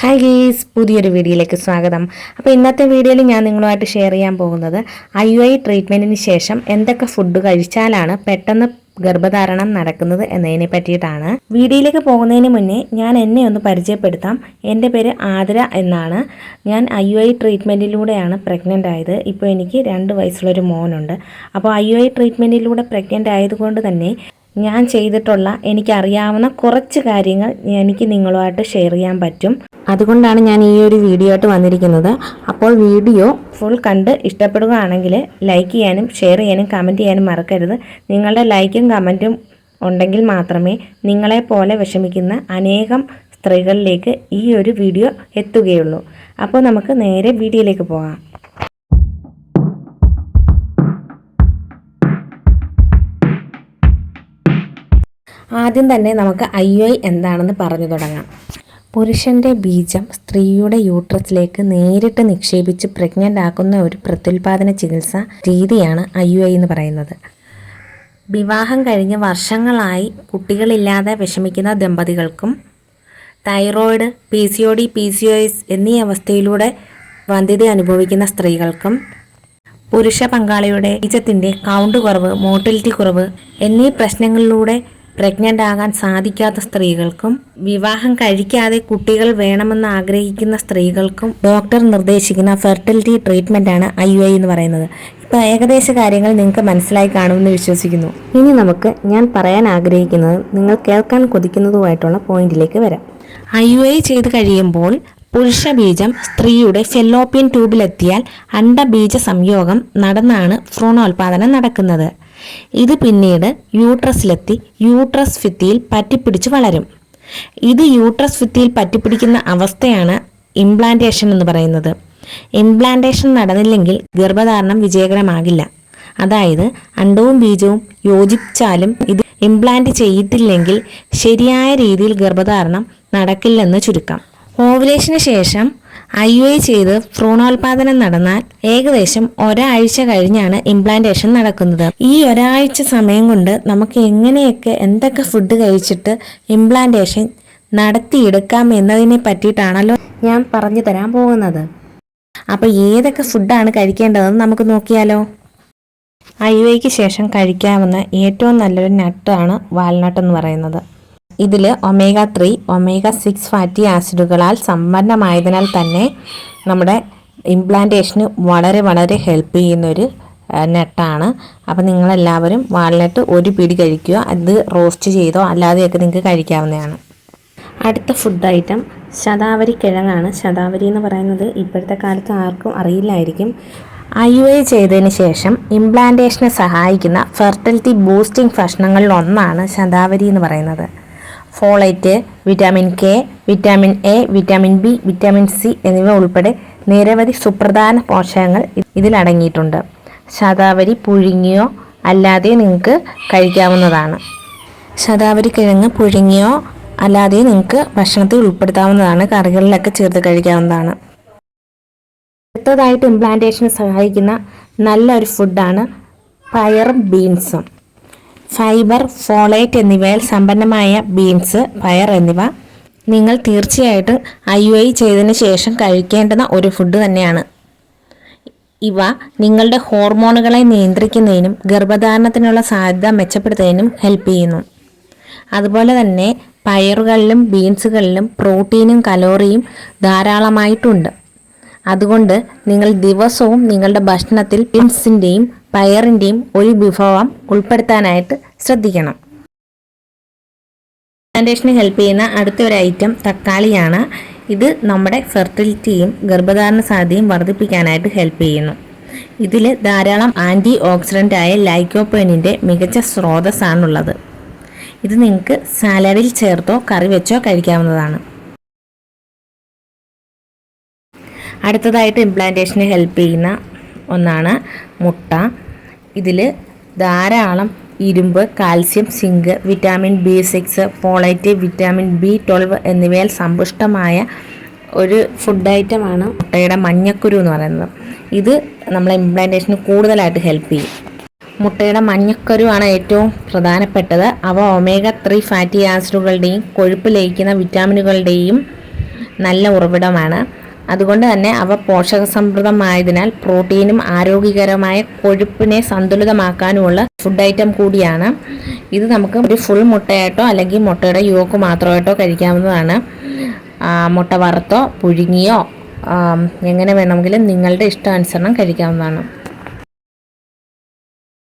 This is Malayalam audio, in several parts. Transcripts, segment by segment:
ഹായ് ഗീസ് പുതിയൊരു വീഡിയോയിലേക്ക് സ്വാഗതം. അപ്പോൾ ഇന്നത്തെ വീഡിയോയിൽ ഞാൻ നിങ്ങളുമായിട്ട് ഷെയർ ചെയ്യാൻ പോകുന്നത് ഐ യു ഐ ട്രീറ്റ്മെന്റിന് ശേഷം എന്തൊക്കെ ഫുഡ് കഴിച്ചാലാണ് പെട്ടെന്ന് ഗർഭധാരണം നടക്കുന്നത് എന്നതിനെ പറ്റിയിട്ടാണ്. വീഡിയോയിലേക്ക് പോകുന്നതിന് മുന്നേ ഞാൻ എന്നെ ഒന്ന് പരിചയപ്പെടുത്താം. എന്റെ പേര് ആതിര എന്നാണ്. ഞാൻ ഐ യു ഐ ട്രീറ്റ്മെന്റിലൂടെയാണ് പ്രഗ്നന്റ് ആയത്. ഇപ്പോൾ എനിക്ക് രണ്ട് വയസ്സുള്ളൊരു മോനുണ്ട്. അപ്പോൾ ഐ യു ഐ ട്രീറ്റ്മെന്റിലൂടെ പ്രഗ്നന്റ് ആയതുകൊണ്ട് തന്നെ ഞാൻ ചെയ്തിട്ടുള്ള എനിക്കറിയാവുന്ന കുറച്ച് കാര്യങ്ങൾ എനിക്ക് നിങ്ങളുമായിട്ട് ഷെയർ ചെയ്യാൻ പറ്റും. അതുകൊണ്ടാണ് ഞാൻ ഈ ഒരു വീഡിയോ ആയിട്ട് വന്നിരിക്കുന്നത്. അപ്പോൾ വീഡിയോ ഫുൾ കണ്ട് ഇഷ്ടപ്പെടുകയാണെങ്കിൽ ലൈക്ക് ചെയ്യാനും ഷെയർ ചെയ്യാനും കമന്റ് ചെയ്യാനും മറക്കരുത്. നിങ്ങളുടെ ലൈക്കും കമന്റും ഉണ്ടെങ്കിൽ മാത്രമേ നിങ്ങളെപ്പോലെ വിഷമിക്കുന്ന അനേകം സ്ത്രീകളിലേക്ക് ഈ ഒരു വീഡിയോ എത്തുകയുള്ളൂ. അപ്പോൾ നമുക്ക് നേരെ വീഡിയോയിലേക്ക് പോകാം. ആദ്യം തന്നെ നമുക്ക് ഐ ഐ എന്താണെന്ന് പറഞ്ഞു തുടങ്ങാം. പുരുഷന്റെ ബീജം സ്ത്രീയുടെ യൂട്രസിലേക്ക് നേരിട്ട് നിക്ഷേപിച്ച് പ്രഗ്നന്റ് ആക്കുന്ന ഒരു പ്രത്യുൽപാദന ചികിത്സ രീതിയാണ് ഐ ഐ എന്ന് പറയുന്നത്. വിവാഹം കഴിഞ്ഞ് വർഷങ്ങളായി കുട്ടികളില്ലാതെ വിഷമിക്കുന്ന ദമ്പതികൾക്കും thyroid P C O D P C O S എന്നീ അവസ്ഥയിലൂടെ വന്ധ്യത അനുഭവിക്കുന്ന സ്ത്രീകൾക്കും പുരുഷ പങ്കാളിയുടെ ബീജത്തിന്റെ കൗണ്ട് കുറവ് മോട്ടിലിറ്റി കുറവ് എന്നീ പ്രശ്നങ്ങളിലൂടെ പ്രഗ്നന്റ് ആകാൻ സാധിക്കാത്ത സ്ത്രീകൾക്കും വിവാഹം കഴിക്കാതെ കുട്ടികൾ വേണമെന്ന് ആഗ്രഹിക്കുന്ന സ്ത്രീകൾക്കും ഡോക്ടർ നിർദ്ദേശിക്കുന്ന ഫെർട്ടിലിറ്റി ട്രീറ്റ്മെന്റ് ആണ് ഐ യു ഐ എന്ന് പറയുന്നത്. ഇപ്പോൾ ഏകദേശ കാര്യങ്ങൾ നിങ്ങൾക്ക് മനസ്സിലായി കാണുമെന്ന് വിശ്വസിക്കുന്നു. ഇനി നമുക്ക് ഞാൻ പറയാൻ ആഗ്രഹിക്കുന്നത് നിങ്ങൾ കേൾക്കാൻ കൊതിക്കുന്നതുമായിട്ടുള്ള പോയിന്റിലേക്ക് വരാം. ഐ യു ഐ ചെയ്ത് കഴിയുമ്പോൾ പുരുഷ ബീജം സ്ത്രീയുടെ ഫെല്ലോപ്പിയൻ ട്യൂബിലെത്തിയാൽ അണ്ടബീജ സംയോഗം നടന്നാണ് ഭ്രൂണോൽപാദനം നടക്കുന്നത്. ഇത് പിന്നീട് യൂട്രസിലെത്തി യൂട്രസ് ഭിത്തിയിൽ പറ്റിപ്പിടിച്ച് വളരും. ഇത് യൂട്രസ് ഭിത്തിയിൽ പറ്റിപ്പിടിക്കുന്ന അവസ്ഥയാണ് ഇംപ്ലാന്റേഷൻ എന്ന് പറയുന്നത്. ഇംപ്ലാന്റേഷൻ നടന്നില്ലെങ്കിൽ ഗർഭധാരണം വിജയകരമാകില്ല. അതായത് അണ്ടവും ബീജവും യോജിച്ചാലും ഇത് ഇംപ്ലാന്റ് ചെയ്തില്ലെങ്കിൽ ശരിയായ രീതിയിൽ ഗർഭധാരണം നടക്കില്ലെന്ന് ചുരുക്കം. ഓവുലേഷന് ശേഷം ഐ യു ഐ ചെയ്ത് ഭ്രൂണോൽപാദനം നടന്നാൽ ഏകദേശം ഒരാഴ്ച കഴിഞ്ഞാണ് ഇംപ്ലാന്റേഷൻ നടക്കുന്നത്. ഈ ഒരാഴ്ച സമയം കൊണ്ട് നമുക്ക് എങ്ങനെയൊക്കെ എന്തൊക്കെ ഫുഡ് കഴിച്ചിട്ട് ഇംപ്ലാന്റേഷൻ നടത്തിയെടുക്കാം എന്നതിനെ പറ്റിയിട്ടാണല്ലോ ഞാൻ പറഞ്ഞു തരാൻ പോകുന്നത്. അപ്പോൾ ഏതൊക്കെ ഫുഡാണ് കഴിക്കേണ്ടതെന്ന് നമുക്ക് നോക്കിയാലോ. ഐ യു ശേഷം കഴിക്കാവുന്ന ഏറ്റവും നല്ലൊരു നട്ടാണ് വാൽനട്ട് എന്ന് പറയുന്നത്. ഇതിൽ omega three omega six fatty ആസിഡുകളാൽ സമ്പന്നമായതിനാൽ തന്നെ നമ്മുടെ ഇംപ്ലാന്റേഷന് വളരെ വളരെ ഹെൽപ്പ് ചെയ്യുന്നൊരു നെട്ടാണ് അപ്പോൾ നിങ്ങളെല്ലാവരും വാൾനട്ട് ഒരു പിടി കഴിക്കുക. അത് റോസ്റ്റ് ചെയ്തോ അല്ലാതെയൊക്കെ നിങ്ങൾക്ക് കഴിക്കാവുന്നതാണ്. അടുത്ത ഫുഡ് ഐറ്റം ശതാവരി കിഴങ്ങാണ്. ശതാവരി എന്ന് പറയുന്നത് ഇപ്പോഴത്തെ കാലത്ത് ആർക്കും അറിയില്ലായിരിക്കും. ഐ യു ഐ ചെയ്തതിന് ശേഷം ഇംപ്ലാന്റേഷനെ സഹായിക്കുന്ന ഫെർട്ടിലിറ്റി ബൂസ്റ്റിംഗ് ഭക്ഷണങ്ങളിൽ ഒന്നാണ് ശതാവരി എന്ന് പറയുന്നത്. Folate vitamin K vitamin A vitamin B vitamin C എന്നിവ ഉൾപ്പെടെ നിരവധി സുപ്രധാന പോഷകങ്ങൾ ഇതിലടങ്ങിയിട്ടുണ്ട്. ശതാവരി പുഴുങ്ങിയോ അല്ലാതെ നിങ്ങൾക്ക് കഴിക്കാവുന്നതാണ്. ശതാവരി കിഴങ്ങ് പുഴുങ്ങിയോ അല്ലാതെ നിങ്ങൾക്ക് ഭക്ഷണത്തിൽ ഉൾപ്പെടുത്താവുന്നതാണ്. കറികളിലൊക്കെ ചേർത്ത് കഴിക്കാവുന്നതാണ്. അടുത്തതായിട്ട് ഇംപ്ലാന്റേഷന് സഹായിക്കുന്ന നല്ലൊരു ഫുഡാണ് പയറും ബീൻസും ഫൈബർ ഫോളേറ്റ് എന്നിവയിൽ സമ്പന്നമായ ബീൻസ് പയർ എന്നിവ നിങ്ങൾ തീർച്ചയായിട്ടും ഐ യു ഐ ചെയ്തതിന് ശേഷം കഴിക്കേണ്ടുന്ന ഒരു ഫുഡ് തന്നെയാണ്. ഇവ നിങ്ങളുടെ ഹോർമോണുകളെ നിയന്ത്രിക്കുന്നതിനും ഗർഭധാരണത്തിനുള്ള സാധ്യത മെച്ചപ്പെടുത്തുന്നതിനും ഹെൽപ്പ് ചെയ്യുന്നു. അതുപോലെ തന്നെ പയറുകളിലും ബീൻസുകളിലും പ്രോട്ടീനും കലോറിയും ധാരാളമായിട്ടുണ്ട്. അതുകൊണ്ട് നിങ്ങൾ ദിവസവും നിങ്ങളുടെ ഭക്ഷണത്തിൽ പിൻസിന്റെയും പയറിന്റെയും ഒരു വിഭവം ഉൾപ്പെടുത്താനായിട്ട് ശ്രദ്ധിക്കണം. പ്ലാന്റേഷന് ഹെൽപ്പ് ചെയ്യുന്ന അടുത്ത ഒരു ഐറ്റം തക്കാളിയാണ്. ഇത് നമ്മുടെ ഫെർട്ടിലിറ്റിയും ഗർഭധാരണ സാധ്യതയും വർദ്ധിപ്പിക്കാനായിട്ട് ഹെൽപ്പ് ചെയ്യുന്നു. ഇതിൽ ധാരാളം ആന്റി ഓക്സിഡന്റ് ആയ ലൈക്കോപ്പേനിന്റെ മികച്ച സ്രോതസ്സാണുള്ളത്. ഇത് നിങ്ങൾക്ക് സാലഡിൽ ചേർത്തോ കറി വെച്ചോ കഴിക്കാവുന്നതാണ്. അടുത്തതായിട്ട് ഇംപ്ലാന്റേഷന് ഹെൽപ്പ് ചെയ്യുന്ന ഒന്നാണ് മുട്ട. ഇതിൽ ധാരാളം ഇരുമ്പ് calcium zinc vitamin B six folate vitamin B twelve എന്നിവയാൽ സമ്പുഷ്ടമായ ഒരു ഫുഡ് ഐറ്റമാണ് മുട്ടയുടെ മഞ്ഞക്കുരു എന്ന് പറയുന്നത്. ഇത് നമ്മളെ ഇംപ്ലാന്റേഷന് കൂടുതലായിട്ട് ഹെൽപ്പ് ചെയ്യും. മുട്ടയുടെ മഞ്ഞക്കരുവാണ് ഏറ്റവും പ്രധാനപ്പെട്ടത്. അവ ഒമേഗ ത്രീ ഫാറ്റി ആസിഡുകളുടെയും കൊഴുപ്പ് ലയിക്കുന്ന വിറ്റാമിനുകളുടെയും നല്ല ഉറവിടമാണ്. അതുകൊണ്ട് തന്നെ അവ പോഷകസമൃദ്ധമായതിനാൽ പ്രോട്ടീനും ആരോഗ്യകരമായ കൊഴുപ്പിനെ സന്തുലിതമാക്കാനുമുള്ള ഫുഡ് ഐറ്റം കൂടിയാണ്. ഇത് നമുക്ക് ഒരു ഫുൾ മുട്ടയായിട്ടോ അല്ലെങ്കിൽ മുട്ടയുടെ യോക്ക് മാത്രമായിട്ടോ കഴിക്കാവുന്നതാണ്. മുട്ട വറുത്തോ പുഴുങ്ങിയോ എങ്ങനെ വേണമെങ്കിലും നിങ്ങളുടെ ഇഷ്ടാനുസരണം കഴിക്കാവുന്നതാണ്.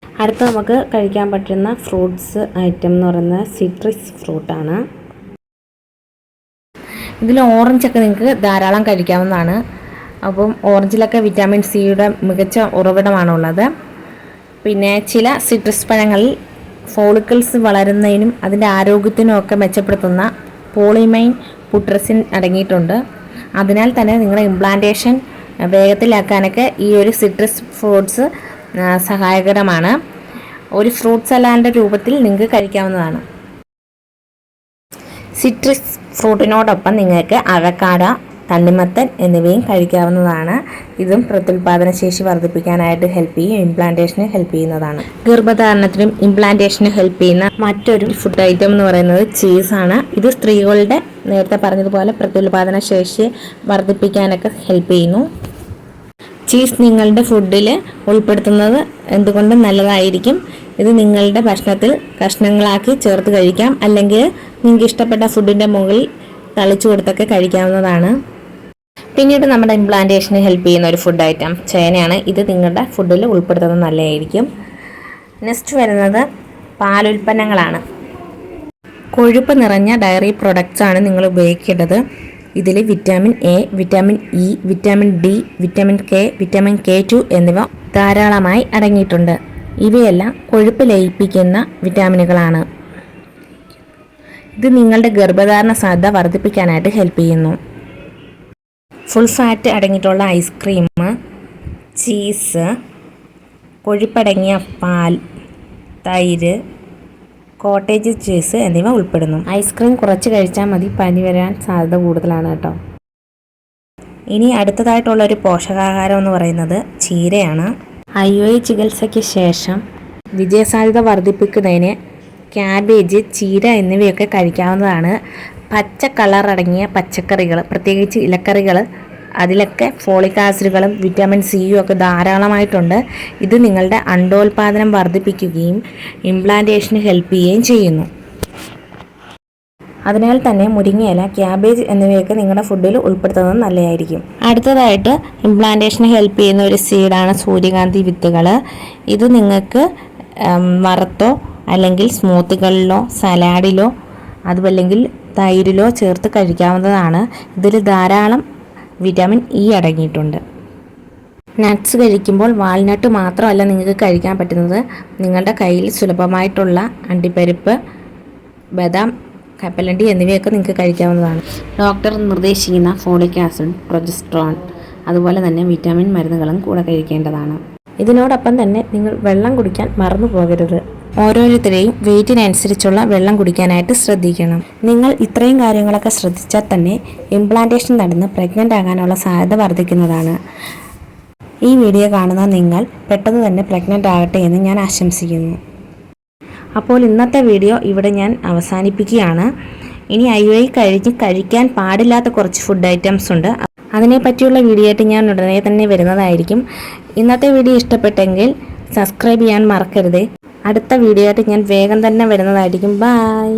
അടുത്ത നമുക്ക് കഴിക്കാൻ പറ്റുന്ന ഫ്രൂട്ട്സ് ഐറ്റം എന്ന് പറയുന്നത് സിട്രിക്സ് ഫ്രൂട്ടാണ് ഇതിൽ ഓറഞ്ചൊക്കെ നിങ്ങൾക്ക് ധാരാളം കഴിക്കാവുന്നതാണ്. അപ്പം ഓറഞ്ചിലൊക്കെ വിറ്റാമിൻ സിയുടെ മികച്ച ഉറവിടമാണുള്ളത്. പിന്നെ ചില സിട്രസ് പഴങ്ങളിൽ ഫോളിക്കിൾസ് വളരുന്നതിനും അതിന്റെ ആരോഗ്യത്തിനും ഒക്കെ മെച്ചപ്പെടുത്തുന്ന പോളിമൈൻ പുട്രസിൻ അടങ്ങിയിട്ടുണ്ട്. അതിനാൽ തന്നെ നിങ്ങളുടെ ഇംപ്ലാന്റേഷൻ വേഗത്തിലാക്കാനൊക്കെ ഈ ഒരു സിട്രസ് ഫ്രൂട്ട്സ് സഹായകരമാണ്. ഒരു ഫ്രൂട്ട്സ് സലാഡിന്റെ രൂപത്തിൽ നിങ്ങൾക്ക് കഴിക്കാവുന്നതാണ്. സിട്രസ് ഫ്രൂട്ടിനോടൊപ്പം നിങ്ങൾക്ക് അവക്കാട തണ്ണിമത്തൻ എന്നിവയും കഴിക്കാവുന്നതാണ്. ഇതും പ്രത്യുൽപാദന ശേഷി വർദ്ധിപ്പിക്കാനായിട്ട് ഹെൽപ്പ് ചെയ്യും ഇംപ്ലാന്റേഷന് ഹെൽപ്പ് ചെയ്യുന്നതാണ്. ഗർഭധാരണത്തിനും ഇംപ്ലാന്റേഷന് ഹെൽപ്പ് ചെയ്യുന്ന മറ്റൊരു ഫുഡ് ഐറ്റം എന്ന് പറയുന്നത് ചീസാണ് ഇത് സ്ത്രീകളുടെ നേരത്തെ പറഞ്ഞതുപോലെ പ്രത്യുൽപാദന ശേഷി വർദ്ധിപ്പിക്കാനൊക്കെ ഹെൽപ്പ് ചെയ്യുന്നു. ചീസ് നിങ്ങളുടെ ഫുഡിൽ ഉൾപ്പെടുത്തുന്നത് എന്തുകൊണ്ടും നല്ലതായിരിക്കും. ഇത് നിങ്ങളുടെ ഭക്ഷണത്തിൽ കഷ്ണങ്ങളാക്കി ചേർത്ത് കഴിക്കാം. അല്ലെങ്കിൽ നിങ്ങൾക്ക് ഇഷ്ടപ്പെട്ട ഫുഡിന്റെ മുകളിൽ തളിച്ചു കൊടുത്തൊക്കെ കഴിക്കാവുന്നതാണ്. പിന്നീട് നമ്മുടെ ഇംപ്ലാന്റേഷന് ഹെൽപ്പ് ചെയ്യുന്ന ഒരു ഫുഡ് ഐറ്റം ചേനയാണ്. ഇത് നിങ്ങളുടെ ഫുഡിൽ ഉൾപ്പെടുത്തുന്നത് നല്ലതായിരിക്കും. നെക്സ്റ്റ് വരുന്നത് പാലുൽപ്പന്നങ്ങളാണ്. കൊഴുപ്പ് നിറഞ്ഞ ഡയറി പ്രൊഡക്ട്സ് ആണ് നിങ്ങൾ ഉപയോഗിക്കേണ്ടത്. ഇതിൽ vitamin A vitamin E vitamin D vitamin K vitamin K two എന്നിവ ധാരാളമായി അടങ്ങിയിട്ടുണ്ട്. ഇവയെല്ലാം കൊഴുപ്പ് ലയിപ്പിക്കുന്ന വിറ്റാമിനുകളാണ് ഇത് നിങ്ങളുടെ ഗർഭധാരണ സാധ്യത വർദ്ധിപ്പിക്കാനായിട്ട് ഹെൽപ്പ് ചെയ്യുന്നു. ഫുൾ ഫാറ്റ് അടങ്ങിയിട്ടുള്ള ഐസ്ക്രീം ചീസ് കൊഴുപ്പടങ്ങിയ പാൽ തൈര് കോട്ടേജ് ചീസ് എന്നിവ ഉൾപ്പെടുന്നു. ഐസ്ക്രീം കുറച്ച് കഴിച്ചാൽ മതി പനി വരാൻ സാധ്യത കൂടുതലാണ് കേട്ടോ. ഇനി അടുത്തതായിട്ടുള്ള ഒരു പോഷകാഹാരം എന്ന് പറയുന്നത് ചീരയാണ്. ഐ ഒ ചികിത്സയ്ക്ക് ശേഷം വിജയസാധ്യത വർദ്ധിപ്പിക്കുന്നതിന് ക്യാബേജ് ചീര എന്നിവയൊക്കെ കഴിക്കാവുന്നതാണ്. പച്ച കളർ അടങ്ങിയ പച്ചക്കറികൾ പ്രത്യേകിച്ച് ഇലക്കറികൾ അതിലൊക്കെ ഫോളിക് ആസിഡുകളും വിറ്റാമിൻ സിയും ഒക്കെ ധാരാളമായിട്ടുണ്ട്. ഇത് നിങ്ങളുടെ അണ്ടോൽപാദനം വർദ്ധിപ്പിക്കുകയും ഇംപ്ലാന്റേഷന് ഹെൽപ്പ് ചെയ്യുകയും ചെയ്യുന്നു. അതിനാൽ തന്നെ മുരിങ്ങയില ക്യാബേജ് എന്നിവയൊക്കെ നിങ്ങളുടെ ഫുഡിൽ ഉൾപ്പെടുത്തുന്നത് നല്ലതായിരിക്കും. അടുത്തതായിട്ട് ഇംപ്ലാന്റേഷന് ഹെൽപ്പ് ചെയ്യുന്ന ഒരു സീഡാണ് സൂര്യകാന്തി വിത്തുകൾ ഇത് നിങ്ങൾക്ക് മറത്തോ അല്ലെങ്കിൽ സ്മൂത്തുകളിലോ സലാഡിലോ അതുമല്ലെങ്കിൽ തൈരിലോ ചേർത്ത് കഴിക്കാവുന്നതാണ്. ഇതിൽ ധാരാളം വിറ്റാമിൻ ഇ അടങ്ങിയിട്ടുണ്ട്. നട്ട്സ് കഴിക്കുമ്പോൾ വാൽനട്ട് മാത്രമല്ല നിങ്ങൾക്ക് കഴിക്കാൻ പറ്റുന്നത്. നിങ്ങളുടെ കയ്യിൽ സുലഭമായിട്ടുള്ള അണ്ടിപ്പരിപ്പ് ബദാം കപ്പലണ്ടി എന്നിവയൊക്കെ നിങ്ങൾക്ക് കഴിക്കാവുന്നതാണ്. ഡോക്ടർ നിർദ്ദേശിക്കുന്ന ഫോളിക് ആസിഡ് പ്രൊജസ്ട്രോൺ അതുപോലെ തന്നെ വിറ്റാമിൻ മരുന്നുകളും കൂടെ കഴിക്കേണ്ടതാണ്. ഇതിനോടൊപ്പം തന്നെ നിങ്ങൾ വെള്ളം കുടിക്കാൻ മറന്നു പോകരുത് ഓരോരുത്തരെയും വെയിറ്റിനനുസരിച്ചുള്ള വെള്ളം കുടിക്കാനായിട്ട് ശ്രദ്ധിക്കണം. നിങ്ങൾ ഇത്രയും കാര്യങ്ങളൊക്കെ ശ്രദ്ധിച്ചാൽ തന്നെ ഇംപ്ലാന്റേഷൻ നടന്ന് പ്രഗ്നന്റ് ആകാനുള്ള സാധ്യത വർദ്ധിക്കുന്നതാണ്. ഈ വീഡിയോ കാണുന്ന നിങ്ങൾ പെട്ടെന്ന് തന്നെ പ്രഗ്നന്റ് ആകട്ടെ എന്ന് ഞാൻ ആശംസിക്കുന്നു. അപ്പോൾ ഇന്നത്തെ വീഡിയോ ഇവിടെ ഞാൻ അവസാനിപ്പിക്കുകയാണ്. ഇനി ഐ ഒ കഴിഞ്ഞ് കഴിക്കാൻ പാടില്ലാത്ത കുറച്ച് ഫുഡ് ഐറ്റംസ് ഉണ്ട്. അതിനെ പറ്റിയുള്ള വീഡിയോ ആയിട്ട് ഞാൻ ഉടനെ തന്നെ വരുന്നതായിരിക്കും. ഇന്നത്തെ വീഡിയോ ഇഷ്ടപ്പെട്ടെങ്കിൽ സബ്സ്ക്രൈബ് ചെയ്യാൻ മറക്കരുത്. അടുത്ത വീഡിയോ ആയിട്ട് ഞാൻ വേഗം തന്നെ വരുന്നതായിരിക്കും. ബായ്